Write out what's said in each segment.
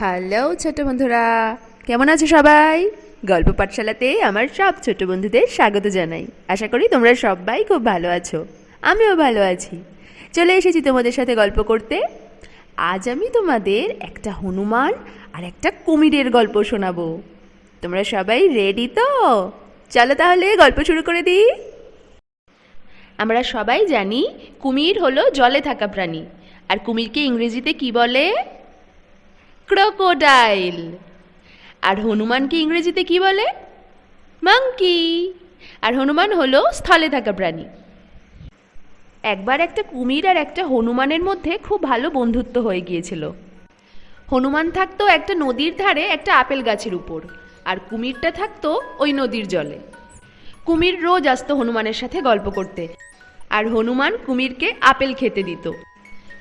Hello ছোট বন্ধুরা। কেমন আছো সবাই? গল্প পাঠশালাতে আমার সব ছোট বন্ধুদের স্বাগত জানাই। আশা করি তোমরা সবাই খুব ভালো আছো। আমিও ভালো আছি। চলে এসেছি তোমাদের সাথে গল্প করতে। আজ আমি তোমাদের একটা হনুমান আর একটা কুমিরের গল্প শোনাবো। তোমরা সবাই রেডি তো? চলো তাহলে গল্প শুরু করে দিই। আমরা সবাই জানি কুমির হলো জলে থাকা প্রাণী। আর কুমিরকে ইংরেজিতে কি বলে? ক্রোকোডাইল। আর হনুমানকে ইংরেজিতে কি বলে? মাংকি। আর হনুমান হলো স্থলে থাকা প্রাণী। একবার একটা কুমির আর একটা হনুমানের মধ্যে খুব ভালো বন্ধুত্ব হয়ে গিয়েছিল। হনুমান থাকতো একটা নদীর ধারে একটা আপেল গাছের উপর, আর কুমিরটা থাকতো ওই নদীর জলে। কুমির রোজ আসতো হনুমানের সাথে গল্প করতে, আর হনুমান কুমিরকে আপেল খেতে দিত।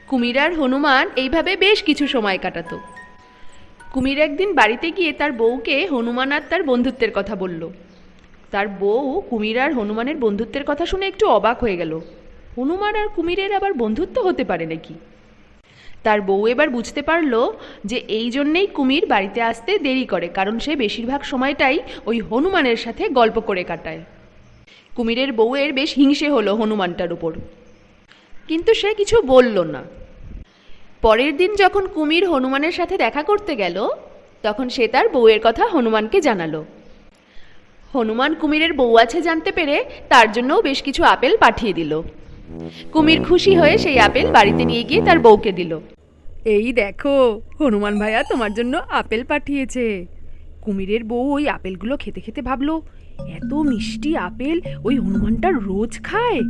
কুমির আর হনুমান এইভাবে বেশ কিছু সময় কাটাতো। কুমির একদিন বাড়িতে গিয়ে তার বউকে হনুমান আর তার বন্ধুত্বের কথা বলল। তার বউ কুমির আর হনুমানের বন্ধুত্বের কথা শুনে একটু অবাক হয়ে গেল। হনুমান আর কুমিরের আবার বন্ধুত্ব হতে পারে নাকি? তার বউ এবার বুঝতে পারল যে এই জন্যেই কুমির বাড়িতে আসতে দেরি করে, কারণ সে বেশিরভাগ সময়টাই ওই হনুমানের সাথে গল্প করে কাটায়। কুমিরের বউয়ের বেশ হিংসে হলো হনুমানটার উপর। কিন্তু সে কিছু বলল না। পরের দিন যখন কুমির হনুমানের সাথে দেখা করতে গেল, তখন সে তার বউয়ের কথা হনুমানকে জানালো। হনুমান কুমিরের বউ আছে জানতে পেরে তার জন্যও বেশ কিছু আপেল পাঠিয়ে দিল। কুমির খুশি হয়ে সেই আপেল বাড়িতে নিয়ে গিয়ে তার বউকে দিল। এই দেখো, হনুমান ভাইয়া তোমার জন্য আপেল পাঠিয়েছে। কুমিরের বউ ওই আপেলগুলো খেতে খেতে ভাবলো এত মিষ্টি আপেল, ওই হনুমানটা রোজ খায়?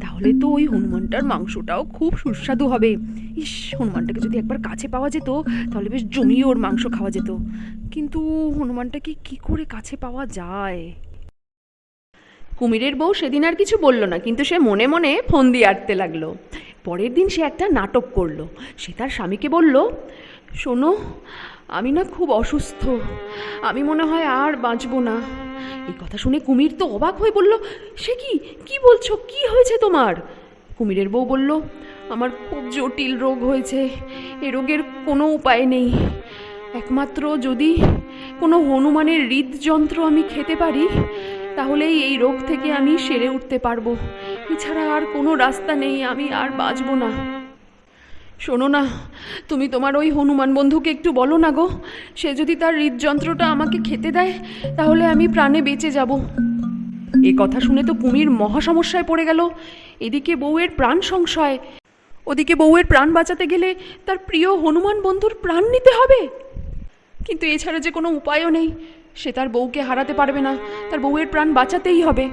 তাহলে তো ওই হনুমানটার মাংসটাও খুব সুস্বাদু হবে। ইস, হনুমানটাকে যদি একবার কাছে পাওয়া যেত, তাহলে বেশ জমিয়ে ওর মাংস খাওয়া যেত। কিন্তু হনুমানটাকে কি করে কাছে পাওয়া যায়? কুমিরের বউ সেদিন আর কিছু বলল না, কিন্তু সে মনে মনে ফোন দিয়ে আটতে লাগল। পরের দিন সে একটা নাটক করল। সে তার স্বামীকে বলল, শোনো, আমি না খুব অসুস্থ। আমি মনে হয় আর বাঁচবো না। এই কথা শুনে কুমির তো অবাক হয়ে বলল, সে কি? কি বলছো? কি হয়েছে তোমার? কুমিরের বউ বলল, আমার খুব জটিল রোগ হয়েছে, এ রোগের কোনো উপায় নেই। একমাত্র যদি কোনো হনুমানের হৃদযন্ত্র আমি খেতে পারি, তাহলেই এই রোগ থেকে আমি সেরে উঠতে পারব। এছাড়া আর কোনো রাস্তা নেই, আমি আর বাঁচবো না। শোনো না, তুমি তোমার ওই হনুমান বন্ধুকে একটু বলো না গো। সে যদি তার হৃদযন্ত্রটা আমাকে খেতে দেয়, তাহলে আমি প্রাণে বেঁচে যাব। এ কথা শুনে তো কুমির মহা সমস্যায় পড়ে গেল। এদিকে বউয়ের প্রাণ সংশয়। ওদিকে বউয়ের প্রাণ বাঁচাতে গেলে তার প্রিয় হনুমান বন্ধুর প্রাণ নিতে হবে। কিন্তু এছাড়া যে কোনো উপায়ও নেই। সে তার বউকে হারাতে পারবে না। তার বউয়ের প্রাণ বাঁচাতেই হবে।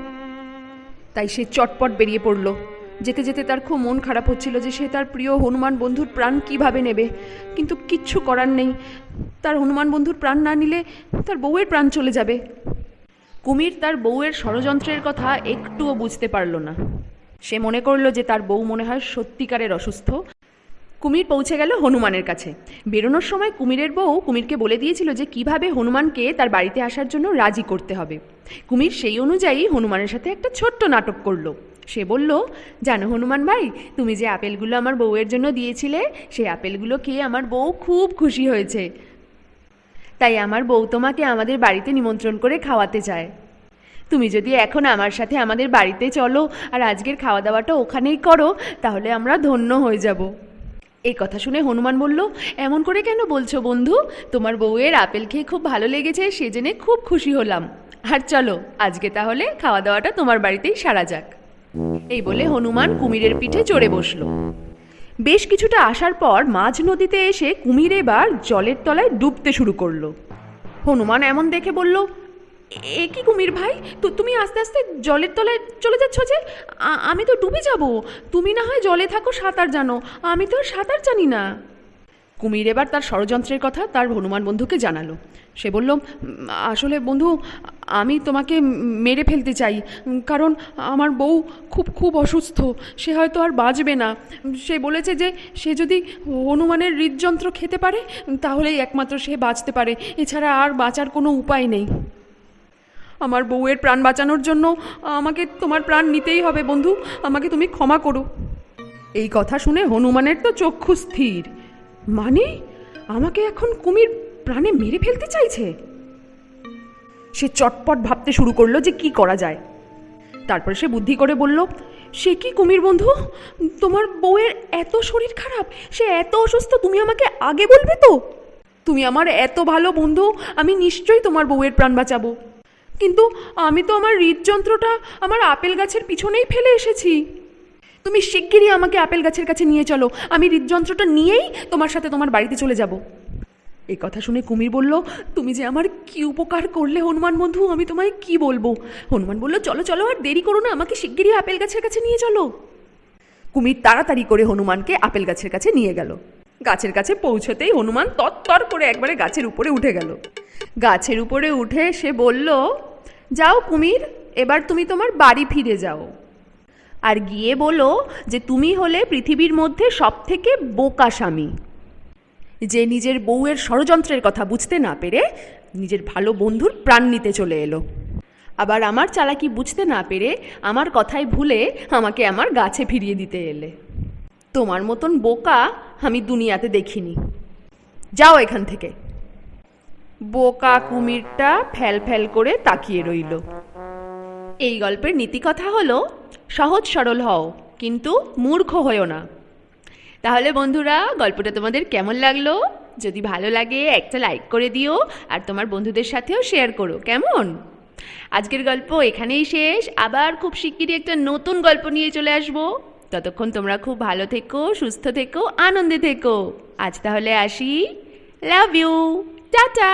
তাই সে চটপট বেরিয়ে পড়ল। যেতে যেতে তার খুব মন খারাপ হচ্ছিল যে সে তার প্রিয় হনুমান বন্ধুর প্রাণ কীভাবে নেবে। কিন্তু কিচ্ছু করার নেই। তার হনুমান বন্ধুর প্রাণ না নিলে তার বউয়ের প্রাণ চলে যাবে। কুমির তার বউয়ের ষড়যন্ত্রের কথা একটুও বুঝতে পারল না। সে মনে করল যে তার বউ মনে হয় সত্যিকারের অসুস্থ। কুমির পৌঁছে গেল হনুমানের কাছে। বেরোনোর সময় কুমিরের বউ কুমিরকে বলে দিয়েছিল যে কীভাবে হনুমানকে তার বাড়িতে আসার জন্য রাজি করতে হবে। কুমির সেই অনুযায়ী হনুমানের সাথে একটা ছোট্ট নাটক করল। সে বলল, জানো হনুমান ভাই, তুমি যে আপেলগুলো আমার বউয়ের জন্য দিয়েছিলে, সেই আপেলগুলো খেয়ে আমার বউ খুব খুশি হয়েছে। তাই আমার বউ তোমাকে আমাদের বাড়িতে নিমন্ত্রণ করে খাওয়াতে চায়। তুমি যদি এখন আমার সাথে আমাদের বাড়িতে চলো আর আজকের খাওয়া দাওয়াটা ওখানেই করো, তাহলে আমরা ধন্য হয়ে যাব। এই কথা শুনে হনুমান বলল, এমন করে কেন বলছো বন্ধু? তোমার বউয়ের আপেল খেয়ে খুব ভালো লেগেছে, সে জেনে খুব খুশি হলাম। আর চলো, আজকে তাহলে খাওয়া দাওয়াটা তোমার বাড়িতেই সারা যাক। এই বলে হনুমান কুমিরের পিঠে চড়ে বসল। বেশ কিছুটা আসার পর মাঝ নদীতে এসে কুমির এবার জলের তলায় ডুবতে শুরু করল। হনুমান এমন দেখে বলল, এ কি কুমির ভাই? তো, তুমি আস্তে আস্তে জলের তলায় চলে যাচ্ছ যে? আমি তো ডুবে যাব। তুমি না হয় জলে থাকো সাঁতার জানো। আমি তো সাঁতার জানি না। কুমির এবার তার ষড়যন্ত্রের কথা তার হনুমান বন্ধুকে জানালো। সে বলল, আসলে বন্ধু, আমি তোমাকে মেরে ফেলতে চাই, কারণ আমার বউ খুব খুব অসুস্থ, সে হয়তো আর বাঁচবে না। সে বলেছে যে সে যদি হনুমানের হৃদযন্ত্র খেতে পারে, তাহলেই একমাত্র সে বাঁচতে পারে। এছাড়া আর বাঁচার কোনো উপায় নেই। আমার বউয়ের প্রাণ বাঁচানোর জন্য আমাকে তোমার প্রাণ নিতেই হবে বন্ধু, আমাকে তুমি ক্ষমা করো। এই কথা শুনে হনুমানের তো চক্ষু স্থির। মানে? আমাকে এখন কুমির প্রাণে মেরে ফেলতে চাইছে? সে চটপট ভাবতে শুরু করল যে কি করা যায়। তারপরে সে বুদ্ধি করে বলল, সে কি কুমির বন্ধু? তোমার বউয়ের এত শরীর খারাপ, সে এত অসুস্থ, তুমি আমাকে আগে বলবে তো? তুমি আমার এত ভালো বন্ধু, আমি নিশ্চয়ই তোমার বউয়ের প্রাণ বাঁচাবো। কিন্তু আমি তো আমার হৃদযন্ত্রটা আমার আপেল গাছের পিছনেই ফেলে এসেছি। তুমি শিগগিরই আমাকে আপেল গাছের কাছে নিয়ে চলো। আমি হৃদযন্ত্রটা নিয়েই তোমার সাথে তোমার বাড়িতে চলে যাব। এই কথা শুনে কুমির বলল, তুমি যে আমার কি উপকার করলে হনুমান বন্ধু, আমি তোমায় কি বলব? হনুমান বলল, চলো চলো, আর দেরি করো না, আমাকে শিগগিরই আপেল গাছের কাছে নিয়ে চলো। কুমির তাড়াতাড়ি করে হনুমানকে আপেল গাছের কাছে নিয়ে গেল। গাছের কাছে পৌঁছতেই হনুমান তত্তর করে একবারে গাছের উপরে উঠে গেল। গাছের উপরে উঠে সে বলল, যাও কুমির, এবার তুমি তোমার বাড়ি ফিরে যাও। আর গিয়ে বলো যে তুমি হলে পৃথিবীর মধ্যে সব থেকে বোকা স্বামী। যে নিজের বউয়ের ষড়যন্ত্রের কথা বুঝতে না পেরে নিজের ভালো বন্ধুর প্রাণ নিতে চলে এলো। আবার আমার চালাকি বুঝতে না পেরে আমার কথায় ভুলে আমাকে আমার গাছে ফিরিয়ে দিতে এলে। তোমার মতন বোকা আমি দুনিয়াতে দেখিনি। যাও এখান থেকে। বোকা কুমিরটা ফ্যাল ফ্যাল করে তাকিয়ে রইল। এই গল্পের নীতিকথা হলো সহজ সরল হও, কিন্তু মূর্খ হয়েও না। তাহলে বন্ধুরা, গল্পটা তোমাদের কেমন লাগল? যদি ভালো লাগে, একটা লাইক করে দিও, আর তোমার বন্ধুদের সাথেও শেয়ার করো, কেমন? আজকের গল্প এখানেই শেষ। আবার খুব শিগগিরই একটা নতুন গল্প নিয়ে চলে আসব। ততক্ষণ তোমরা খুব ভালো থেকো, সুস্থ থেকো, আনন্দে থেকো। আজ তাহলে আসি। Love you tata